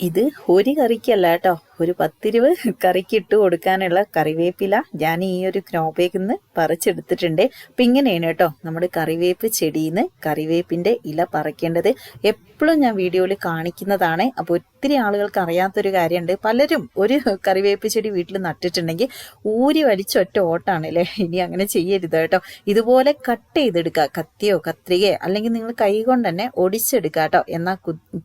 ഇത് ഒരു കറിക്കല്ല കേട്ടോ. ഒരു പത്തിരുവ് കറിക്ക് ഇട്ട് കൊടുക്കാനുള്ള കറിവേപ്പില ഞാൻ ഈ ഒരു ക്രോബേക്കിൽ നിന്ന് പറിച്ചെടുത്തിട്ടുണ്ട്. അപ്പം ഇങ്ങനെയാണ് കേട്ടോ നമ്മുടെ കറിവേപ്പ് ചെടിയിൽ നിന്ന് കറിവേപ്പിന്റെ ഇല പറിക്കേണ്ടത്. എപ്പോഴും ഞാൻ വീഡിയോയിൽ കാണിക്കുന്നതാണ്. അപ്പോൾ ഒത്തിരി ആളുകൾക്ക് അറിയാത്തൊരു കാര്യമുണ്ട്. പലരും ഒരു കറിവേപ്പ് ചെടി വീട്ടിൽ നട്ടിട്ടുണ്ടെങ്കിൽ ഊരി വലിച്ച ഒറ്റ ഓട്ടാണ് അല്ലേ? ഇനി അങ്ങനെ ചെയ്യരുത് കേട്ടോ. ഇതുപോലെ കട്ട് ചെയ്തെടുക്കുക. കത്തിയോ കത്രികയോ അല്ലെങ്കിൽ നിങ്ങൾ കൈ കൊണ്ട് തന്നെ ഒടിച്ചെടുക്കുക കേട്ടോ. എന്നാൽ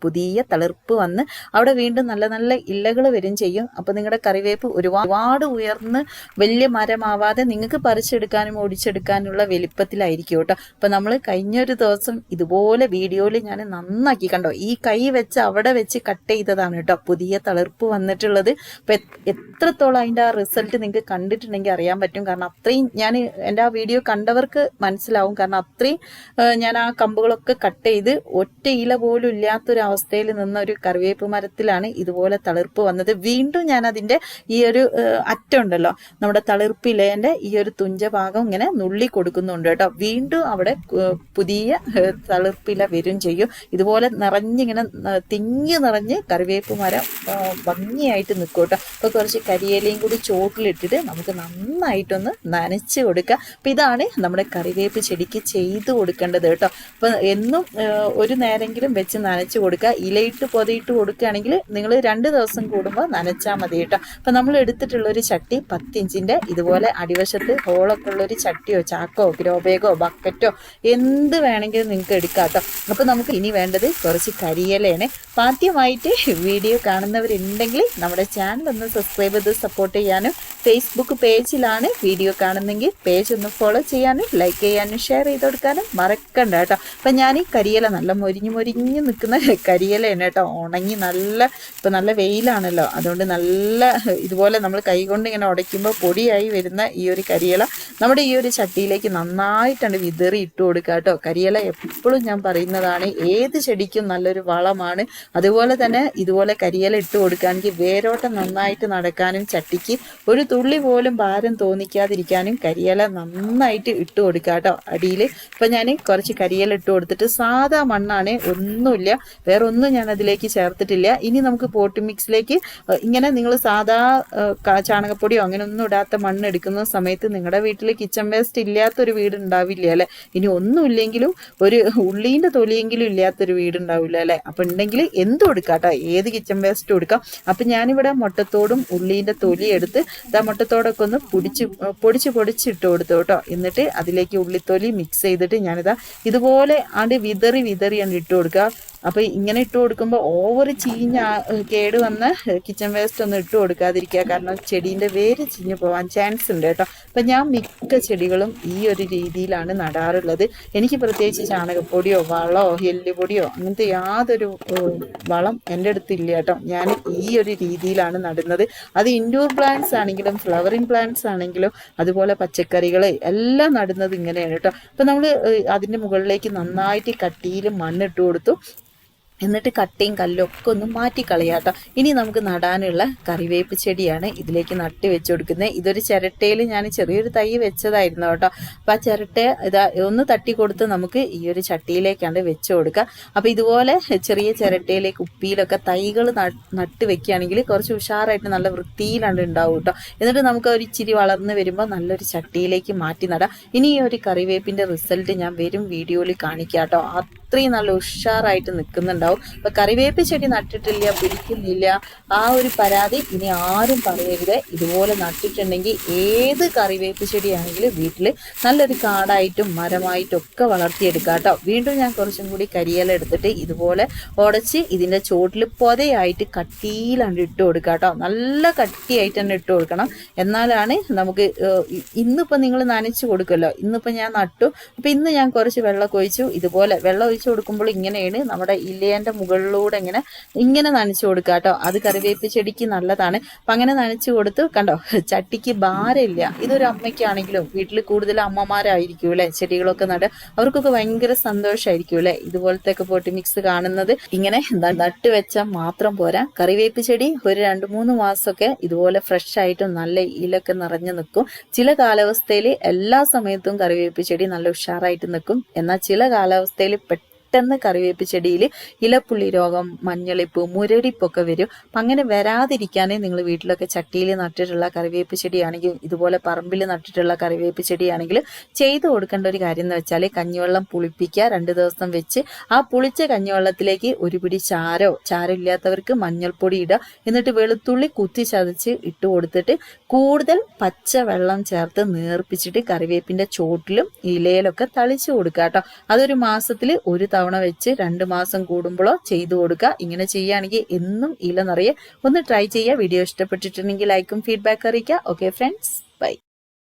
പുതിയ തളിർപ്പ് വന്ന് അവിടെ വീണ്ടും നല്ല നല്ല ഇലകൾ വരും ചെയ്യും. അപ്പോൾ നിങ്ങളുടെ കറിവേപ്പ് ഒരുപാട് ഉയർന്ന് വലിയ മരമാവാതെ നിങ്ങൾക്ക് പറിച്ചെടുക്കാനും ഓടിച്ചെടുക്കാനുള്ള വലിപ്പത്തിലായിരിക്കും കേട്ടോ. അപ്പോൾ നമ്മൾ കഴിഞ്ഞൊരു ദിവസം ഇതുപോലെ വീഡിയോയിൽ ഞാൻ നന്നാക്കി കണ്ടോ? ഈ കൈ വെച്ച് അവിടെ വെച്ച് കട്ട് ചെയ്തതാണ് കേട്ടോ. പുതിയ തളിർപ്പ് വന്നിട്ടുള്ളത്. അപ്പോൾ എത്രത്തോളം അതിന്റെ ആ റിസൾട്ട് നിങ്ങൾക്ക് കണ്ടിട്ടുണ്ടെങ്കിൽ അറിയാൻ പറ്റും. കാരണം അത്രയും ഞാൻ എന്റെ ആ വീഡിയോ കണ്ടവർക്ക് മനസ്സിലാവും. കാരണം അത്രയും ഞാൻ ആ കമ്പുകളൊക്കെ കട്ട് ചെയ്ത് ഒറ്റ ഇല പോലും ഇല്ലാത്തൊരവസ്ഥയിൽ നിന്ന ഒരു കറിവേപ്പ് മരത്തിലാണ് ഇതുപോലെ തളിർപ്പ് വന്നത്. വീണ്ടും ഞാൻ അതിന്റെ ഈ ഒരു അറ്റം ഉണ്ടല്ലോ നമ്മുടെ തളിർപ്പിലേന്റെ ഈ ഒരു തുഞ്ച ഭാഗം ഇങ്ങനെ നുള്ളി കൊടുക്കുന്നുണ്ട് കേട്ടോ. വീണ്ടും അവിടെ പുതിയ തളിർപ്പില വരും ചെയ്യും. ഇതുപോലെ നിറഞ്ഞിങ്ങനെ തിങ്ങി നിറഞ്ഞ് കറിവേപ്പ് മരം ഭംഗിയായിട്ട് നിൽക്കും കേട്ടോ. അപ്പോൾ കുറച്ച് കരിയേലയും കൂടി ചോട്ടിലിട്ടിട്ട് നമുക്ക് നന്നായിട്ടൊന്ന് നനച്ച് കൊടുക്കുക അപ്പം ഇതാണ് നമ്മുടെ കറിവേപ്പ് ചെടിക്ക് ചെയ്തു കൊടുക്കേണ്ടത് കേട്ടോ. അപ്പം എന്നും ഒരു നേരെങ്കിലും വെച്ച് നനച്ച് കൊടുക്കുക. ഇലയിട്ട് പൊതയിട്ട് കൊടുക്കുകയാണെങ്കിൽ നിങ്ങൾ രണ്ട് ദിവസം കൂടുമ്പോൾ നനച്ചാൽ മതി കേട്ടോ. അപ്പം നമ്മൾ എടുത്തിട്ടുള്ള ഒരു ചട്ടി പത്തിഞ്ചിന്റെ ഇതുപോലെ അടിവശത്ത് ഹോളൊക്കെ ഉള്ള ഒരു ചട്ടിയോ ചാക്കോ ഗ്രോബേഗോ ബക്കറ്റോ എന്ത് വേണമെങ്കിലും നിങ്ങൾക്ക് എടുക്കാം അപ്പം നമുക്ക് ഇനി വേണ്ടത് കുറച്ച് കരിയിലയാണ്. ആദ്യമായിട്ട് വീഡിയോ കാണുന്നവരുണ്ടെങ്കിൽ നമ്മുടെ ചാനൽ ഒന്ന് സബ്സ്ക്രൈബ് ചെയ്ത് സപ്പോർട്ട് ചെയ്യാനും ഫേസ്ബുക്ക് പേജിലാണ് വീഡിയോ കാണുന്നെങ്കിൽ പേജ് ഒന്ന് ഫോളോ ചെയ്യാനും ലൈക്ക് ചെയ്യാനും ഷെയർ ചെയ്ത് കൊടുക്കാനും മറക്കണ്ട കേട്ടോ. അപ്പം ഞാൻ ഈ കരിയില നല്ല മൊരിഞ്ഞ് മൊരിഞ്ഞ് നിൽക്കുന്ന കരിയിലയാണ് കേട്ടോ. ഉണങ്ങി നല്ല ഇപ്പം നല്ല വെയിലാണല്ലോ. അതുകൊണ്ട് നല്ല ഇതുപോലെ നമ്മൾ കൈകൊണ്ട് ഇങ്ങനെ ഉടയ്ക്കുമ്പോൾ പൊടിയായി വരുന്ന ഈ ഒരു കരിയില നമ്മുടെ ഈ ഒരു ചട്ടിയിലേക്ക് നന്നായിട്ടാണ് വിതറി ഇട്ട് കൊടുക്കുക കേട്ടോ. കരിയില എപ്പോഴും ഞാൻ പറയുന്നതാണ് ഏത് ചെടിക്കും നല്ലൊരു വളമാണ്. അതുപോലെ തന്നെ ഇതുപോലെ കരിയില ഇട്ട് കൊടുക്കുകയാണെങ്കിൽ വേരോട്ടം നന്നായിട്ട് നടക്കാനും ചട്ടിക്ക് ഒരു തുള്ളി പോലും ഭാരം തോന്നിക്കാതിരിക്കാനും കരിയില നന്നായിട്ട് ഇട്ട് കൊടുക്കുക കേട്ടോ. അടിയിൽ ഇപ്പം ഞാൻ കുറച്ച് കരിയില ഇട്ട് കൊടുത്തിട്ട് സാധാ മണ്ണാണ് ഒന്നുമില്ല. വേറെ ഒന്നും ഞാൻ അതിലേക്ക് ചേർത്തിട്ടില്ല. ഇനി നമുക്ക് പോട്ട് മിക്സിലേക്ക് ഇങ്ങനെ നിങ്ങൾ സാധാ ചാണകപ്പൊടിയോ അങ്ങനെ ഒന്നും ഇടാത്ത മണ്ണ് എടുക്കുന്ന സമയത്ത് നിങ്ങളുടെ വീട്ടിൽ കിച്ചൺ വേസ്റ്റ് ഇല്ലാത്തൊരു വീട് ഉണ്ടാവില്ല അല്ലേ? ഇനി ഒന്നുമില്ലെങ്കിലും ഒരു ഉള്ളീന്റെ തൊലിയെങ്കിലും ഇല്ലാത്തൊരു വീട് ഉണ്ടാവില്ല അല്ലേ? അപ്പം ഉണ്ടെങ്കിൽ എന്തും എടുക്കാം കേട്ടോ ഏത് കിച്ചൺ വേസ്റ്റ് കൊടുക്കാം? അപ്പം ഞാനിവിടെ മുട്ടത്തോടും ഉള്ളീന്റെ തൊലി എടുത്ത് ആ മുട്ടത്തോടൊക്കെ ഒന്ന് പൊടിച്ച് പൊടിച്ച് പൊടിച്ചിട്ട് കൊടുത്തു കേട്ടോ. എന്നിട്ട് അതിലേക്ക് ഉള്ളിത്തൊലി മിക്സ് ചെയ്തിട്ട് ഞാനിതാ ഇതുപോലെ ആണ്ട് വിതറി വിതറിയാണ് ഇട്ട് കൊടുക്കുക. അപ്പോൾ ഇങ്ങനെ ഇട്ട് കൊടുക്കുമ്പോൾ ഓവർ ചീഞ്ഞ കേട് വന്ന കിച്ചൺ വേസ്റ്റ് ഒന്നും ഇട്ട് കൊടുക്കാതിരിക്കുക. കാരണം ചെടീന്റെ വേര് ചീഞ്ഞ് പോകാൻ ചാൻസ് ഉണ്ട് കേട്ടോ. അപ്പം ഞാൻ മിക്ക ചെടികളും ഈ ഒരു രീതിയിലാണ് നടാറുള്ളത്. എനിക്ക് പ്രത്യേകിച്ച് ചാണകപ്പൊടിയോ വളമോ എല്ലുപൊടിയോ അങ്ങനത്തെ യാതൊരു വളം എന്റെ അടുത്ത് ഇല്ല കേട്ടോ. ഞാൻ ഈ ഒരു രീതിയിലാണ് നടുന്നത്. അത് ഇൻഡോർ പ്ലാന്റ്സ് ആണെങ്കിലും ഫ്ലവറിങ് പ്ലാന്റ്സ് ആണെങ്കിലും അതുപോലെ പച്ചക്കറികൾ എല്ലാം നടുന്നത് ഇങ്ങനെയാണ് കേട്ടോ. അപ്പം നമ്മൾ അതിന്റെ മുകളിലേക്ക് നന്നായിട്ട് കട്ടിയിൽ മണ്ണിട്ട് കൊടുത്തു. എന്നിട്ട് കട്ടയും കല്ലും ഒക്കെ ഒന്ന് മാറ്റിക്കളയാട്ടോ ഇനി നമുക്ക് നടാനുള്ള കറിവേപ്പ് ചെടിയാണ് ഇതിലേക്ക് നട്ട് വെച്ച് കൊടുക്കുന്നത്. ഇതൊരു ചിരട്ടയിൽ ഞാൻ ചെറിയൊരു തൈ വെച്ചതായിരുന്നു കേട്ടോ. അപ്പം ആ ചിരട്ട ഇതാ ഒന്ന് തട്ടി കൊടുത്ത് നമുക്ക് ഈ ഒരു ചട്ടിയിലേക്കാണ്ട് വെച്ച് കൊടുക്കുക. അപ്പം ഇതുപോലെ ചെറിയ ചിരട്ടയിലേക്ക് ഉപ്പിയിലൊക്കെ തൈകൾ നട്ട് വെക്കുകയാണെങ്കിൽ കുറച്ച് ഉഷാറായിട്ട് നല്ല വൃത്തിയിലാണ് ഉണ്ടാവും കേട്ടോ. എന്നിട്ട് നമുക്ക് ഒരു ഇച്ചിരി വളർന്ന് വരുമ്പോൾ നല്ലൊരു ചട്ടിയിലേക്ക് മാറ്റി നടാം. ഇനി ഈ ഒരു കറിവേപ്പിന്റെ റിസൾട്ട് ഞാൻ വരും വീഡിയോയിൽ കാണിക്കാം കേട്ടോ. അത്രയും നല്ല ഉഷാറായിട്ട് നിൽക്കുന്നുണ്ടാവും. അപ്പൊ കറിവേപ്പ് ചെടി നട്ടിട്ടില്ല പിടിക്കുന്നില്ല. ആ ഒരു പരാതി ഇനി ആരും പറയരുത്. ഇതുപോലെ നട്ടിട്ടുണ്ടെങ്കിൽ ഏത് കറിവേപ്പ് ചെടിയാണെങ്കിലും വീട്ടിൽ നല്ലൊരു കാടായിട്ടും മരമായിട്ടും ഒക്കെ വളർത്തിയെടുക്കാം കേട്ടോ. വീണ്ടും ഞാൻ കുറച്ചും കൂടി കരിയില എടുത്തിട്ട് ഇതുപോലെ ഉടച്ച് ഇതിന്റെ ചോട്ടിൽ പൊതയായിട്ട് കട്ടിയിലാണ് ഇട്ട് കൊടുക്കുക കേട്ടോ. നല്ല കട്ടിയായിട്ട് തന്നെ ഇട്ട് കൊടുക്കണം. എന്നാലാണ് നമുക്ക് ഇന്നിപ്പോൾ നിങ്ങൾ നനച്ച് കൊടുക്കുമല്ലോ. ഇന്നിപ്പോൾ ഞാൻ നട്ടു. അപ്പോൾ ഇന്ന് ഞാൻ കുറച്ച് വെള്ളം കൊഴിച്ചു ഇതുപോലെ വെള്ളം ഒഴിച്ചു കൊടുക്കുമ്പോൾ ഇങ്ങനെയാണ് നമ്മുടെ ഇലയന്റെ മുകളിലൂടെ ഇങ്ങനെ ഇങ്ങനെ നനച്ചു കൊടുക്കുക കേട്ടോ. അത് കറിവേപ്പ് ചെടിക്ക് നല്ലതാണ്. അപ്പം അങ്ങനെ നനച്ചു കൊടുത്ത് കണ്ടോ ചട്ടിക്ക് ഭാരമില്ല. ഇതൊരു അമ്മയ്ക്കാണെങ്കിലും വീട്ടിൽ കൂടുതൽ അമ്മമാരായിരിക്കും അല്ലേ? ചെടികളൊക്കെ നട അവർക്കൊക്കെ ഭയങ്കര സന്തോഷമായിരിക്കും അല്ലേ? ഇതുപോലത്തെ ഒക്കെ പോട്ടി മിക്സ് കാണുന്നത്. ഇങ്ങനെ നട്ട് വെച്ചാൽ മാത്രം പോരാ. കറിവേപ്പ് ചെടി ഒരു രണ്ട് മൂന്ന് മാസമൊക്കെ ഇതുപോലെ ഫ്രഷ് ആയിട്ടും നല്ല ഇലൊക്കെ നിറഞ്ഞു നിൽക്കും. ചില കാലാവസ്ഥയിൽ എല്ലാ സമയത്തും കറിവേപ്പ് ചെടി നല്ല ഉഷാറായിട്ട് നിൽക്കും. എന്നാൽ ചില കാലാവസ്ഥയിൽ പെട്ടെന്ന് കറിവേപ്പ് ചെടിയിൽ ഇലപ്പുള്ളി രോഗം മഞ്ഞളിപ്പ് മുരടിപ്പൊക്കെ വരും. അപ്പം അങ്ങനെ വരാതിരിക്കാനേ നിങ്ങൾ വീട്ടിലൊക്കെ ചട്ടിയിൽ നട്ടിട്ടുള്ള കറിവേപ്പ് ചെടിയാണെങ്കിൽ ഇതുപോലെ പറമ്പിൽ നട്ടിട്ടുള്ള കറിവേപ്പ് ചെടിയാണെങ്കിൽ ചെയ്തു കൊടുക്കേണ്ട ഒരു കാര്യം എന്ന് വെച്ചാൽ കഞ്ഞിവെള്ളം പുളിപ്പിക്കുക രണ്ട് ദിവസം വെച്ച് ആ പുളിച്ച കഞ്ഞിവെള്ളത്തിലേക്ക് ഒരു പിടി ചാരോ ചാരം ഇല്ലാത്തവർക്ക് മഞ്ഞൾപ്പൊടി ഇടുക. എന്നിട്ട് വെളുത്തുള്ളി കുത്തി ചതച്ച് ഇട്ട് കൊടുത്തിട്ട് കൂടുതൽ പച്ച വെള്ളം ചേർത്ത് നേർപ്പിച്ചിട്ട് കറിവേപ്പിന്റെ ചോട്ടിലും ഇലയിലൊക്കെ തളിച്ചു കൊടുക്കുക കേട്ടോ. അതൊരു മാസത്തിൽ ഒരു തവണ വെച്ച് രണ്ട് മാസം കൂടുമ്പോഴോ ചെയ്തു കൊടുക്കുക. ഇങ്ങനെ ചെയ്യുകയാണെങ്കിൽ എന്നും ഇല നിറയെ ഒന്ന് ട്രൈ ചെയ്യുക. വീഡിയോ ഇഷ്ടപ്പെട്ടിട്ടുണ്ടെങ്കിൽ ലൈക്കും ഫീഡ്ബാക്ക് അറിയിക്കുക. Okay friends bye